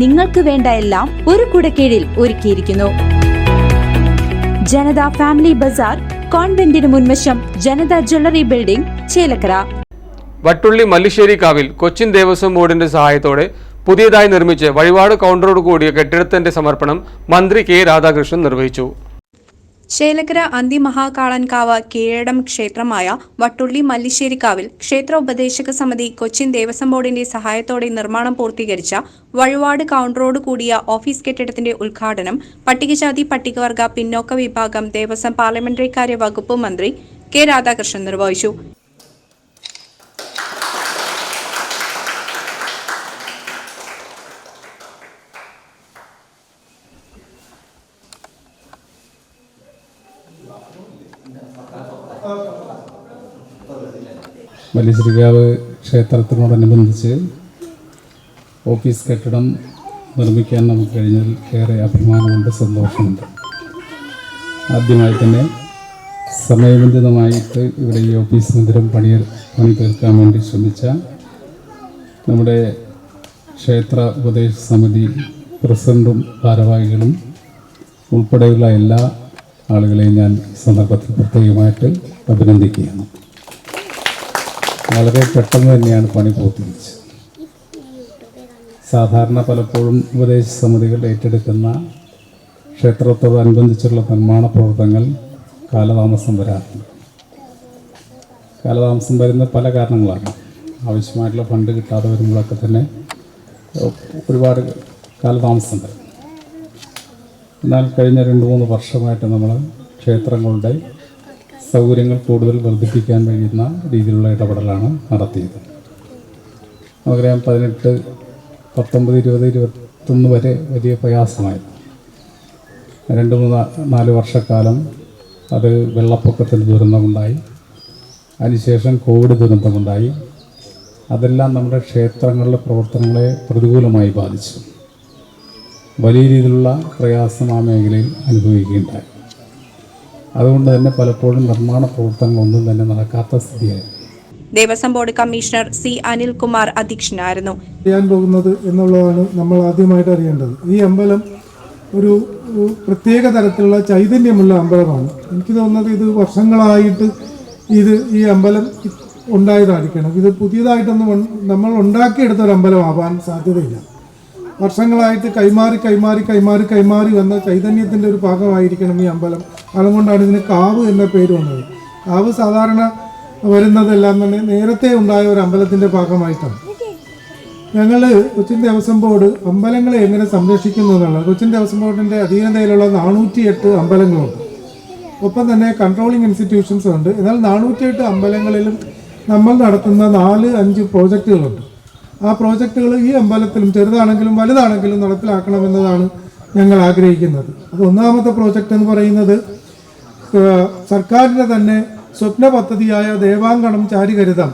നിങ്ങൾക്ക് വേണ്ട എല്ലാം ഒരു കുടക്കീഴിൽ ഒരുക്കിയിരിക്കുന്നു. ജനത ഫാമിലി ബസാർ കോൺവെന്റിന് മുൻവശം ജനത ജ്വല്ലറി ബിൽഡിംഗ് ചേലക്കര. വട്ടുള്ളി മല്ലിശ്ശേരി കാവിൽ കൊച്ചിൻ ദേവസ്വം ബോർഡിന്റെ സഹായത്തോടെ പുതിയതായി നിർമ്മിച്ച് വഴിപാട് കൗണ്ടറോട് കൂടിയ കെട്ടിടത്തിന്റെ സമർപ്പണം മന്ത്രി കെ രാധാകൃഷ്ണൻ നിർവഹിച്ചു. ചേലക്കര അന്തിമഹാകാളൻകാവ് കീഴടം ക്ഷേത്രമായ വട്ടുള്ളി മല്ലിശ്ശേരിക്കാവിൽ ക്ഷേത്ര ഉപദേശക സമിതി കൊച്ചിൻ ദേവസ്വം ബോർഡിന്റെ സഹായത്തോടെ നിർമ്മാണം പൂർത്തീകരിച്ച വഴുവാട് കൗണ്ടറോട് കൂടിയ ഓഫീസ് കെട്ടിടത്തിന്റെ ഉദ്ഘാടനം പട്ടികജാതി പട്ടികവർഗ പിന്നോക്ക വിഭാഗം ദേവസ്വം പാർലമെന്ററി കാര്യ വകുപ്പ് മന്ത്രി കെ രാധാകൃഷ്ണൻ നിർവഹിച്ചു മല്ലിശ്രീകാവ് ക്ഷേത്രത്തിനോടനുബന്ധിച്ച് ഓഫീസ് കെട്ടിടം നിർമ്മിക്കാൻ നമുക്ക് കഴിഞ്ഞാൽ ഏറെ അഭിമാനമുണ്ട് സന്തോഷമുണ്ട്. ആദ്യമായി തന്നെ സമയബന്ധിതമായിട്ട് ഇവിടെ ഈ ഓഫീസ് മന്ദിരം പണി പണി തീർക്കാൻ വേണ്ടി ശ്രമിച്ച നമ്മുടെ ക്ഷേത്ര ഉപദേശ സമിതി പ്രസിഡന്റും ഭാരവാഹികളും ഉൾപ്പെടെയുള്ള എല്ലാ ആളുകളെയും ഞാൻ സന്ദർഭത്തിൽ പ്രത്യേകമായിട്ട് അഭിനന്ദിക്കുകയാണ്. വളരെ പെട്ടെന്ന് തന്നെയാണ് പണി പൂർത്തീകരിച്ചത്. സാധാരണ പലപ്പോഴും ഉപദേശ സമിതികൾ ഏറ്റെടുക്കുന്ന ക്ഷേത്രത്തോടനുബന്ധിച്ചുള്ള നിർമ്മാണ പ്രവർത്തനങ്ങൾ കാലതാമസം വരാറുണ്ട്. കാലതാമസം വരുന്ന പല കാരണങ്ങളാണ്. ആവശ്യമായിട്ടുള്ള ഫണ്ട് കിട്ടാതെ വരുമ്പോഴൊക്കെ തന്നെ ഒരുപാട് കാലതാമസം വരും എന്നാൽ കഴിഞ്ഞ രണ്ട് മൂന്ന് വർഷമായിട്ട് നമ്മൾ ക്ഷേത്രങ്ങളുടെ സൗകര്യങ്ങൾ കൂടുതൽ വർദ്ധിപ്പിക്കാൻ കഴിയുന്ന രീതിയിലുള്ള ഇടപെടലാണ് നടത്തിയത്. നമുക്കറിയാം പതിനെട്ട് പത്തൊമ്പത് ഇരുപത് ഇരുപത്തൊന്ന് വരെ വലിയ പ്രയാസമായിരുന്നു. രണ്ട് മൂന്ന് നാല് വർഷക്കാലം അത് വെള്ളപ്പൊക്കത്തിൽ ദുരന്തമുണ്ടായി. അതിനുശേഷം കോവിഡ് ദുരന്തമുണ്ടായി. അതെല്ലാം നമ്മുടെ ക്ഷേത്രങ്ങളിലെ പ്രവർത്തനങ്ങളെ പ്രതികൂലമായി ബാധിച്ചു. വലിയ രീതിയിലുള്ള പ്രയാസം ആ മേഖലയിൽ അനുഭവിക്കുകയുണ്ടായി. അതുകൊണ്ട് തന്നെ പലപ്പോഴും നിർമ്മാണ പ്രവർത്തനങ്ങളൊന്നും തന്നെ നടക്കാത്ത സ്ഥിതിയായിരുന്നു. Devaswom board commissioner C Anilkumar അധ്യക്ഷനായിരുന്നു. ചെയ്യാൻ പോകുന്നത് എന്നുള്ളതാണ് നമ്മൾ ആദ്യമായിട്ട് അറിയേണ്ടത്. ഈ അമ്പലം ഒരു പ്രത്യേക തരത്തിലുള്ള ചൈതന്യമുള്ള അമ്പലമാണ്. എനിക്ക് തോന്നുന്നത് ഇത് വർഷങ്ങളായിട്ട് ഇത് ഈ അമ്പലം ഉണ്ടായതായിരിക്കണം. ഇത് പുതിയതായിട്ടൊന്നും നമ്മൾ ഉണ്ടാക്കിയെടുത്ത ഒരു അമ്പലമാവാൻ സാധ്യതയില്ല. വർഷങ്ങളായിട്ട് കൈമാറി കൈമാറി കൈമാറി കൈമാറി വന്ന ചൈതന്യത്തിന്റെ ഒരു ഭാഗമായിരിക്കണം ഈ അമ്പലം. അതുകൊണ്ടാണ് ഇതിന് കാവ് എന്ന പേര് വന്നത്. കാവ് സാധാരണ വരുന്നതെല്ലാം തന്നെ നേരത്തെ ഉണ്ടായ ഒരു അമ്പലത്തിന്റെ ഭാഗമായിട്ടാണ്. ഞങ്ങൾ കൊച്ചിൻ ദേവസ്വം ബോർഡ് അമ്പലങ്ങളെ എങ്ങനെ സംരക്ഷിക്കുന്നു എന്നുള്ളത് കൊച്ചിൻ ദേവസ്വം ബോർഡിന്റെ അധീനതയിലുള്ള നാനൂറ്റി എട്ട് അമ്പലങ്ങളുണ്ട്. ഒപ്പം തന്നെ കൺട്രോളിംഗ് ഇൻസ്റ്റിറ്റ്യൂഷൻസ് ഉണ്ട്. എന്നാൽ നാനൂറ്റിയെട്ട് അമ്പലങ്ങളിലും നമ്മൾ നടത്തുന്ന നാല് അഞ്ച് പ്രോജക്റ്റുകളുണ്ട് ആ പ്രോജക്റ്റുകൾ ഈ അമ്പലത്തിലും ചെറുതാണെങ്കിലും വലുതാണെങ്കിലും നടപ്പിലാക്കണമെന്നതാണ് ഞങ്ങൾ ആഗ്രഹിക്കുന്നത്. അത് ഒന്നാമത്തെ പ്രോജക്റ്റ് എന്ന് പറയുന്നത് സർക്കാരിന്റെ തന്നെ സ്വപ്ന പദ്ധതിയായ ദേവാങ്കണം ചാരികരുതം.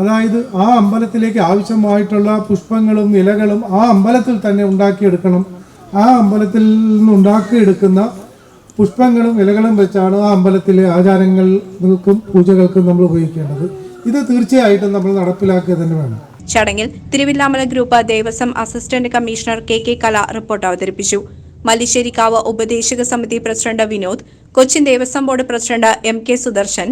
അതായത് ആ അമ്പലത്തിലേക്ക് ആവശ്യമായിട്ടുള്ള പുഷ്പങ്ങളും ഇലകളും ആ അമ്പലത്തിൽ തന്നെ ഉണ്ടാക്കിയെടുക്കണം. ആ അമ്പലത്തിൽ നിന്നുണ്ടാക്കിയെടുക്കുന്ന പുഷ്പങ്ങളും ഇലകളും വെച്ചാണ് ആ അമ്പലത്തിലെ ആചാരങ്ങൾക്കും പൂജകൾക്കും നമ്മൾ ഉപയോഗിക്കേണ്ടത്. ഇത് തീർച്ചയായിട്ടും നമ്മൾ നടപ്പിലാക്കുക തന്നെ വേണം. ചടങ്ങിൽ Thiruvilwamala group Devaswom assistant commissioner K K Kala report അവതരിപ്പിച്ചു. മല്ലിശ്ശേരിക്കാവ് ഉപദേശക സമിതി president Vinod Cochin Devaswom board president M K Sudarshan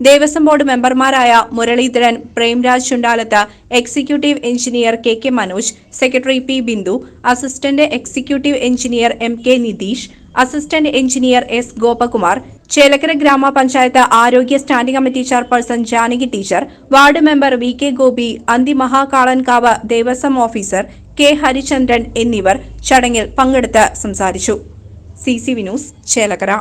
Devaswom board മെമ്പർമാരായ Muraleedharan Premraj Chundalath executive engineer K K Manoj secretary P Bindu assistant executive engineer M K Nitheesh assistant engineer S Gopakumar Chelakkara ഗ്രാമപഞ്ചായത്ത് ആരോഗ്യ standing committee chairperson Janaki teacher ward member V K Gopi Anthimahakalankavu Devaswom officer K Harichandran എന്നിവർ ചടങ്ങിൽ പങ്കെടുത്ത് സംസാരിച്ചു. C C V news Chelakkara.